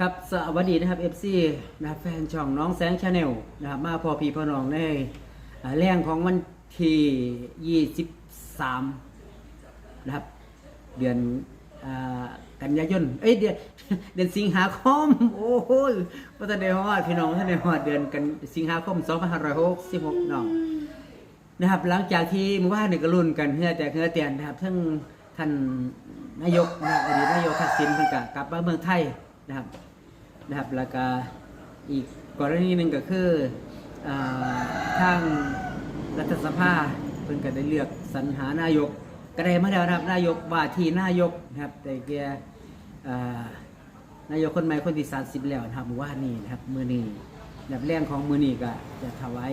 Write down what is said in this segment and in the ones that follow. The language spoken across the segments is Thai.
ครับสวัสดีนะครับ FC นะครับแฟนช่องน้องแสงชาแนลนะครับมาพอพีพอน้องในแรงของวันที่23นะครับ เดือนอกันยายนเอ้ยเดือนเดือนสิงหาคมโอ้โหว่าจะได้ฮอดพี่น้องท่านได้ฮอดเดือนกันสิงหาคม2566น้องนะครับ หลังจากที่เมื่อวานนี่ก็รุ่นกันเฮือแต่เฮือเตียนนะครับทั้งท่านนายกนะอดีตนายกทักษิณเพิ่นกลับมาเมืองไทย นะครับนะครับแล้วก็อีกกรณีหนึ่งก็คืออ่าทางรัฐสภาเพิ่นก็ได้เลือกสรรหานายก ก็ได้มาแล้วนะครับนายกว่าที่นายกนะครับแต่แกอ่านายกคนใหม่คนที่30แล้วนะครับเมื่านนี้นะครับมือนี้แบบแรงของมือนี้ก็จะถวาย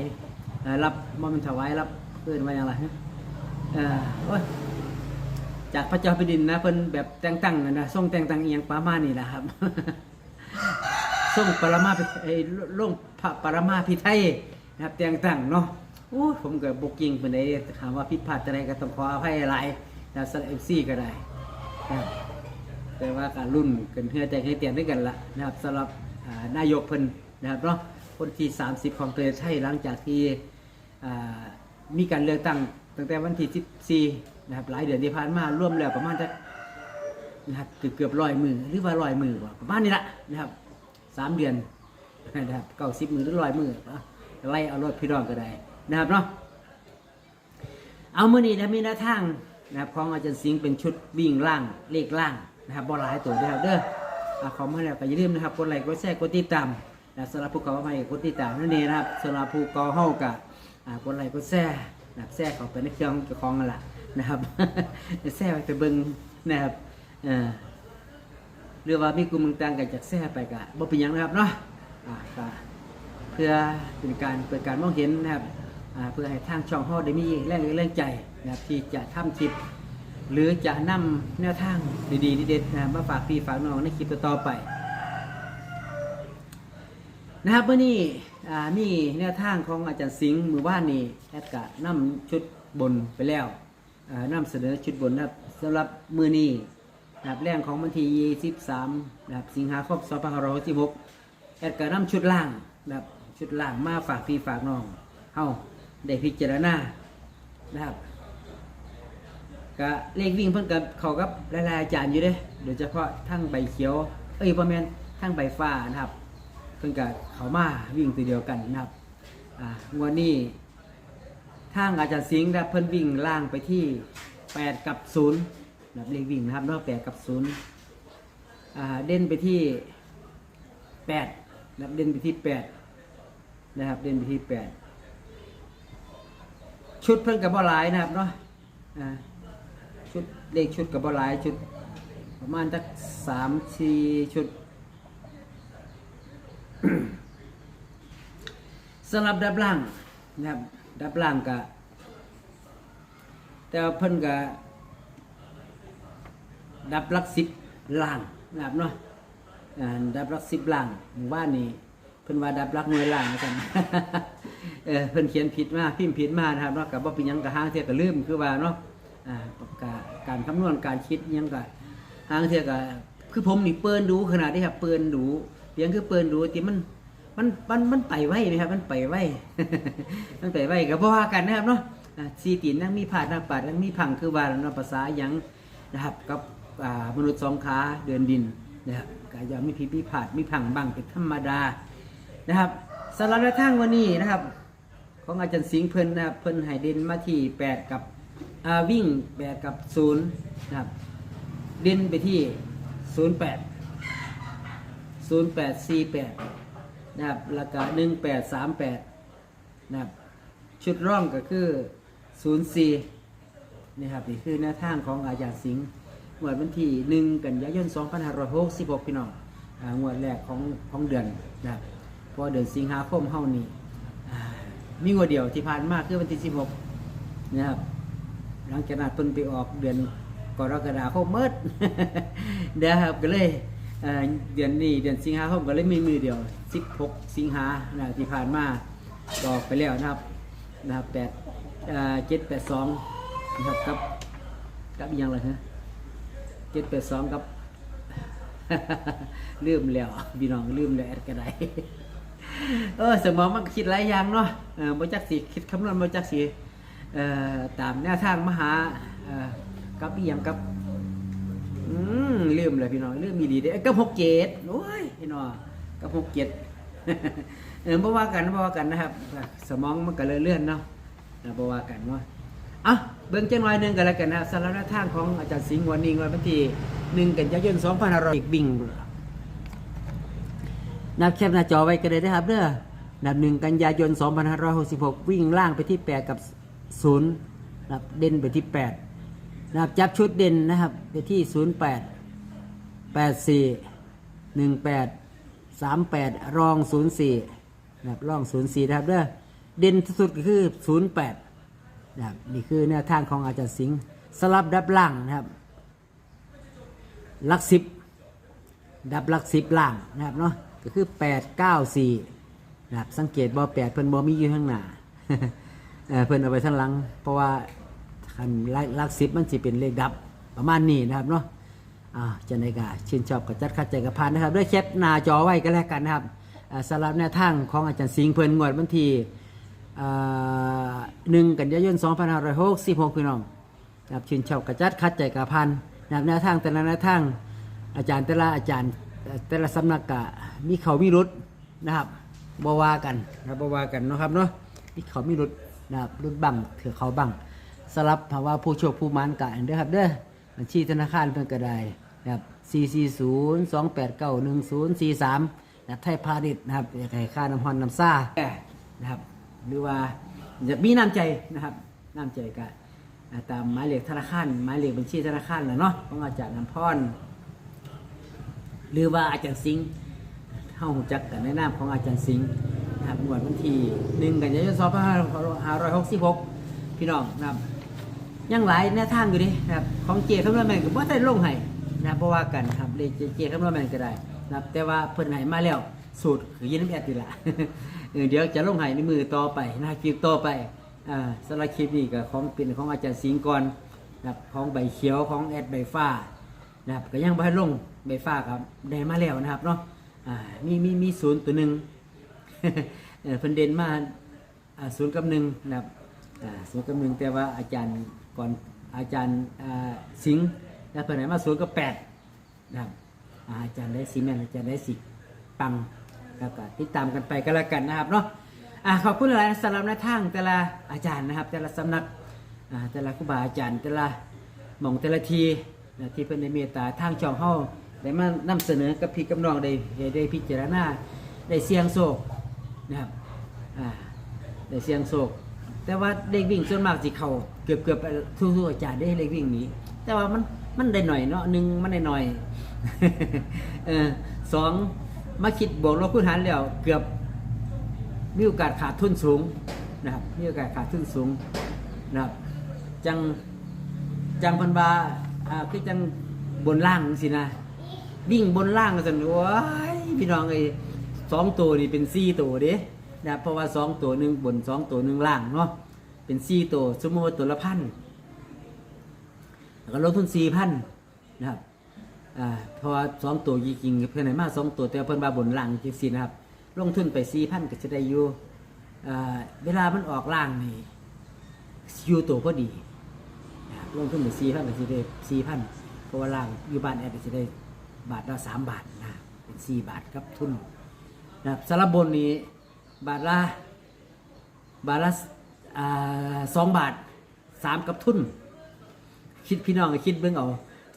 รับมอมันถวายรับเพื่อนว่าอย่างไรฮะเออโอ้ย จากพระเจ้าแผ่นดินนะเพิ่นแบบแต่งตั้งนะนะทรงแต่งตั้งเอียงประมานี้นะครับทรงปรมาไอ้ลงพระปรมาภิไทยนะครับแต่งตั้งเนาะโอ้ผมเก็บกิ้งเป็นไดถามว่าผิดพลาดอะไรก็ต้องขออภัยหลายนะสำหรับเอฟซีก็ได้นะแต่ว่าการรุ่นกันเพื่อใจให้เตียนด้วยกันละนะครับสำหรับนายกเพิ่นนะครับเนาะคนที่ 30 ของประเทศไทยหลังจากที่มีการเลือกตั้ง ตั้งแต่วันที่ 14นะครับหลายเดือนที่ผ่านมาร่วมแล้วประมาณจะนะครับเกือบเกือบร้อยมือหรือว่าร้อยมือกว่าประมาณนี้ละนะครับสามเดือนนะครับเก้าสิบมือหรือร้อยมืออะไล่เอารถพี่รองก็ได้นะครับเนาะเอามื่อนี้นะมีหน้าทางนะครับของอาจารย์สิงห์เป็นชุดวิ่งล่างเลขล่างนะครับบอลหลายตัวเด้อครับเด้ออะของมาแล้วก็อย่าลืมนะครับกดไลค์กดแชร์กดติดตามนะสำหรับผู้เขาใหม่กดติดตามนั่นเองนะครับสำหรับผู้กอเฮากับกดไลค์กดแชร์ นะครับแชร์เขาไปในเครื่องของเจ้าของนั่นละนะครับแชร์ไปเบิ่งนะครับเอ่อหรือว่ามีกลุ่มต่างๆกันจากแชร์ไปกะบ่เป็นยังนะครับเนาะอ่าก็เพื่อเป็นการเปิดการมองเห็นนะครับอ่าเพื่อให้ทางช่องฮอได้มีแรงแรงใจนะครับที่จะทำคลิป หรือจะนำแนวทางดีๆเด็ดๆนะมาฝากพี่ฝากน้องในคลิปต่อๆไป นะครับเมื่อนี้อ่ามีแนวทางของอาจารย์สิงห์มือว่านนี้แอดกะนำชุดบนไปแล้วอ่าเสนอชุดบนนะครับสำหรับมือนี้นะครับแรงของวันที่ 23นะครับสิงหาคม2566แอดกะนำชุดล่างนะครับชุดล่างมาฝากพี่ฝากน้องเฮาได้พิจารณานะครับกะเลขวิ่งเพิ่นกับเขากับหลายๆอาจารย์อยู่เด้โดยเฉพาะทั้งใบเขียว เอ้ยบ่แม่นทั้งใบฟ้านะครับ เพิ่นก็เขามาวิ่งตัวเดียวกันนะครับอ่างวดนี้ทางอาจารย์สิงห์นะเพิ่นวิ่งล่างไปที่ 8 กับ0นะครับเลขวิ่งนะครับเนาะ8กับ0อ่าเด่นไปที่8นะครับเด่นไปที่ 8 นะครับเด่นไปที่ 8 ชุดเพิ่นกับบ่หลายนะครับเนาะอ่าชุดเลขชุดกับบ่หลายชุดประมาณสักสามสี่ชุด สำหรับดับล่างนะครับดับล่างกะแต่เพิ่นกะดับลักสิบล่างนะครับเนาะดับลักสิบล่างหมู่บ้านนี้เพิ่นว่าดับลักหน่วยล่างนะครับเออเพิ่นเขียนผิดมาพิมพ์ผิดมานะครับเนาะกับว่าเป็นยังกะห้างเทียก็ลืมคือว่าเนาะอ่ากะการคำนวณการคิดยังกะห้างเทียกะคือผมนี่เปิ้นดูขนาดนี้ครับเปิ้นดู เพียงคือเปิ้นดูที่มันมันมันมันไปไวไหมครับ มันไปไวมันไปไวก็บ่ว่ากันนะครับเนาะอ่าสีตีนนั่งมีผาดนั่งปาดนั่งมีพังคือว่าเนาภาษายังนะครับกับมนุษย์สองขาเดินดินนะครับก็อย่ามีพิษมีผาดมีพังบ้างเป็นธรรมดานะครับสำหรับแนวทางวันนี้นะครับ ของอาจารย์สิงห์เพิ่นนะครับเพิ่นให้เด่นมาที่แปดกับวิ่งแปดกับศูนย์นะครับเด่นไปที่ศูนย์แปด ศูนย์แปดสี่แปดนะครับราคาหนึ่งแปดสามแปดนะครับชุดร่องก็คือศูนย์สี่นี่ครับนี่คือแนวทางของอาจารย์สิงห์งวดวันที่หนึ่งกันยายนสองพันห้าร้อยหกสิบหกพี่น้องอ่างวดแรกของของเดือนนะครับพราะเดือนสิงหาคมเฮานี่มีงวดเดียวที่ผ่านมาคือวันที่สิบหกนะครับหลังจากนั้นเพิ่นไปออกเดือนกรกฎาคมเมิดเดี๋ยวครับก็เลย เอ่อเดือนนี้เดือนสิงหาคมก็เลยมีมือเดียว 16 สิงหานะที่ผ่านมาก็อกไปแล้วนะครับนะครับ8เอ่อ782นะครับกับกับอีกอย่างไรฮะ782กับ ลืมแล้วพี่น้องลืมแล้วแอดก็ได้ เออสมองมันคิดหลายอย่างเนาะเออบ่จักสิคิดคำนวณบ่จักสิเอ่อตามแนวทางมหาเอ่อกับอีหยังกับ อืมลืมเลยพี่น้องลืมมีดีเด้อกับหกเจ็ดโอ้ยพี่น้องกับหกเจ็ดเออบ่ว่ากันบ่ว่ากันนะครับ สมองมันก็เลยเลื่อนเนาะนะบ่ว่ากันว่าอะเบิ่งจังหน่อยหนึงกันแล้วกันนะสำหรับแนวทางของอาจารย์สิงห์วันนี้วันที่1กันยายน2500อีกบิ่งนับแคปหน้าจอไว้กันเลยนะครับเด้อนับหนึ่งกันยายน 2566 วิ่งล่างไปที่ 8 กับ 0นับเด่นไปที่ 8 นับจับชุดเด่นนะครับไปที่ 08 84 18 38 รอง 04นะครับรอง 04นะครับเด้อเด่นที่สุดก็คือ 08นะครับนี่คือแนวทางของอาจารย์สิงห์สลับดับล่างนะครับลักสิบดับลักสิบล่างนะครับเนาะก็คือแปดเก้าสี่นะครับสังเกตบอแปดเพิ่นบอมีอยู่ข้างหน้าเออเพิ่นเอาไปข้างหลัง เพราะว่า คันลักสิบมันสิเป็นเลขดับประมาณนี้นะครับเนาะอ่าจะในกาชื่นชอบกับจัดคัดใจกับพานนะครับด้วยแคปหน้าจอไว้ก็แล้วกันนะครับสำหรับแนวทางของอาจารย์สิงห์เพลินงวดวันที่อ่าหนึ่งกันยายน2566พี่น้องนะครับชื่นชอบกระจัดคัดใจกับพันนะครับแนวทางแต่ละแนวทางอาจารย์แต่ละอาจารย์แต่ละสำนักกะมีเขามีรุดนะครับบวากันนะบวากันนะครับเนาะมีเขามีรุดนะครับรุดบังเถือเขาบัง สลับภาวะผู้โชคผู้มันกะเด้อครับเด้อบัญชีธนาคารเพิ่นก็ได้นะครับ440 289 1043นะไทยพาณิชย์นะครับอยากให้ค่าน้ำฮอนน้ำซ่านะครับ หรือว่าอยากมีน้ำใจนะครับน้ำใจกันตามหมายเลขธนาคารหมายเลขบัญชีธนาคารแหละเนาะของอาจารย์น้ำพรหรือว่าอาจารย์สิงห์เฮารู้จักกันในนามของอาจารย์สิงห์นะครับงวดวันที่1กันยายน2566พี่น้องนะครับ ยังหลายแนวทางอยู่ดินะครับของเจคำนวณแมนก็บ่ได้ลงให้นะเพราะว่ากันครับเลขเจคำนวณแมนก็ได้นะแต่ว่าเพิ่นให้มาแล้วสูตรคือยินแอดนี่ละเดี๋ยวจะลงให้ในมือต่อไปนะคลิปต่อไปอ่าสำหรับคลิปนี้ก็ของเป็นของอาจารย์สิงห์ก่อนนะครับของใบเขียวของแอดใบฟ้านะครับก็ยังบ่ให้ลงใบฟ้าครับได้มาแล้วนะครับเนาะอ่ามีมีมีศูนย์ตัวหนึ่งเออเพิ่นเด่นมาอ่าศูนย์กับหนึ่งนะครับ อ่าศูนย์กับหนึ่งแต่ว่าอาจารย์ก่อนอาจารย์สิงห์แล้วเพิ่นให้มาศูนย์กับแปดนะครับอาจารย์ได้สีแมนอาจารย์ได้สีปังแล้วก็ติดตามกันไปก็แล้วกันนะครับเนาะอ่าขอบคุณหลายๆสำหรับแนวทางแต่ละอาจารย์นะครับ แต่ละสำนักอ่าแต่ละครูบาอาจารย์แต่ละหม่องแต่ละทีนะที่เพิ่นได้เมตตาทางช่องเฮาได้มานำเสนอกับพี่กับน้องได้ได้ได้พิจารณาได้เสียงโศกนะครับอ่าได้เสียงโศก แต่ว่าเด็กวิ่งส่วนมากสิเขาเกือบเกือบๆทุกๆอาจารย์ได้เด็กวิ่งนี้ แต่ว่ามันมันได้หน่อยเนาะหนึ่งมันได้หน่อยเออสองมาคิดบวกลบคูณหารแล้วเกือบมีโอกาสขาดทุนสูงนะครับมีโอกาสขาดทุนสูงนะครับจังจังพันบาอ่าคือจังบนล่างสินะวิ่งบนล่างสันโอ้ยพี่น้องไอ้สองตัวนี่เป็นสี่ตัวเด้ นะครับเพราะว่าสองตัวหนึ่งบนสองตัวหนึ่งล่างเนาะเป็นสี่ตัวสมมติว่าตัวละพันแล้วก็ลงทุนสี่พันนะครับอ่าเพราะว่าสองตัวจริงๆเพื่อนไหนมาสองตัวแต่เพื่อนบาบนล่างจริงๆนะครับ ลงทุนไปสี่พันก็จะได้อยู่เอ่อเวลามันออกล่างนี่อยู่ตัวพอดีนะครับลงทุนไปสี่พันก็จะได้สี่พันเพราะว่าล่างอยู่บ้านแอดก็จะได้บาทละสามบาทนะเป็นสี่บาทครับทุนนะครับสารบบนนี้ บาทละบาทละสองบาทสามกับทุน คิดพี่น้องคิดเบิ่งเอา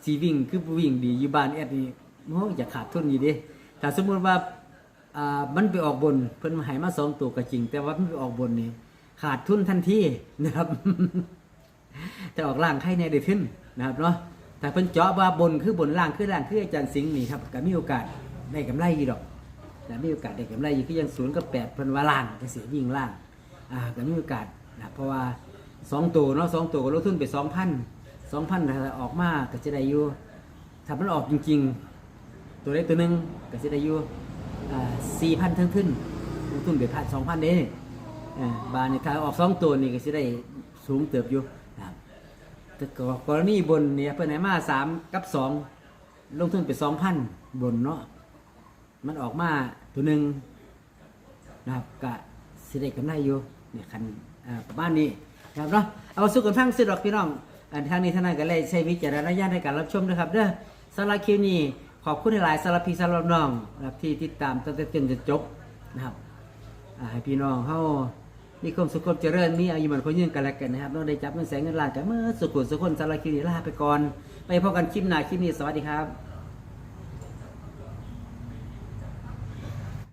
สีวิ่งคือวิ่งดีอยู่บ้านแอดนี่โอ้อย่าขาดทุนอยู่เดิถ้าสมมติว่าามันไปออกบนเพิ่นมาให้มาสองตัวก็จริง แต่ว่ามันไปออกบนนี่ขาดทุนทันทีนะครับแต่ออกล่างใครในได้ขึ้นนะครับเนาะแต่เพิ่นเจาะว่าบนคือบนล่างคือล่างคืออาจารย์สิงห์นี่ครับก็มีโอกาสได้กำไรอยู่ดอก แต่มีโอกาสได้กำไรอยู่คือยังศูนย์กับแปดพิ่นวาล่างจะเสียวิ่งล่างอ่าก็มีโอกาสนะเพราะว่าสองตัวเนาะสองตัวก็ลงทุนไปสองพันสองพันออกมาก็จะได้อยู่ถ้ามันออกจริง ๆ ตัวใดตัวหนึ่งก็จะได้อยู่สี่พันทั้งขึ้นลงทุนไปพันสองพันเด้อ่าบานนี่ถ้าออกสองตัวนี่ก็จะได้สูงเติบอยู่นะแต่กรณีบนเนี่ยเพิ่นให้มาสามกับสองลงทุนไปสองพันบนเนาะ มันออกมาตัวหนึ่งนะครับกะสิได้กำไรอยู่เนี่ยคันอ่าประมาณนี้นะครับเนาะเอาสู้กันฟังสิดอกพี่น้องอันทางนี้ท่านายก็เลยใช้วิจารณญาณในการรับชมนะครับเด้อสำหรับคลิปนี้ขอบคุณหลายสำหรับพี่สำหรับน้องนะครับที่ติดตามตั้งแต่ต้นจนจบนะครับอ่าให้พี่น้องเฮามีความสุขความเจริญมีอายุมันคนยืนกันแล้วกันนะครับเราได้จับเงินแสนเงินล้านกันเมื่อสุขุมสุขคนสำหรับคลิปนี้ลาไปก่อน ไปพบกันคลิปหน้าคลิปนี้สวัสดีครับ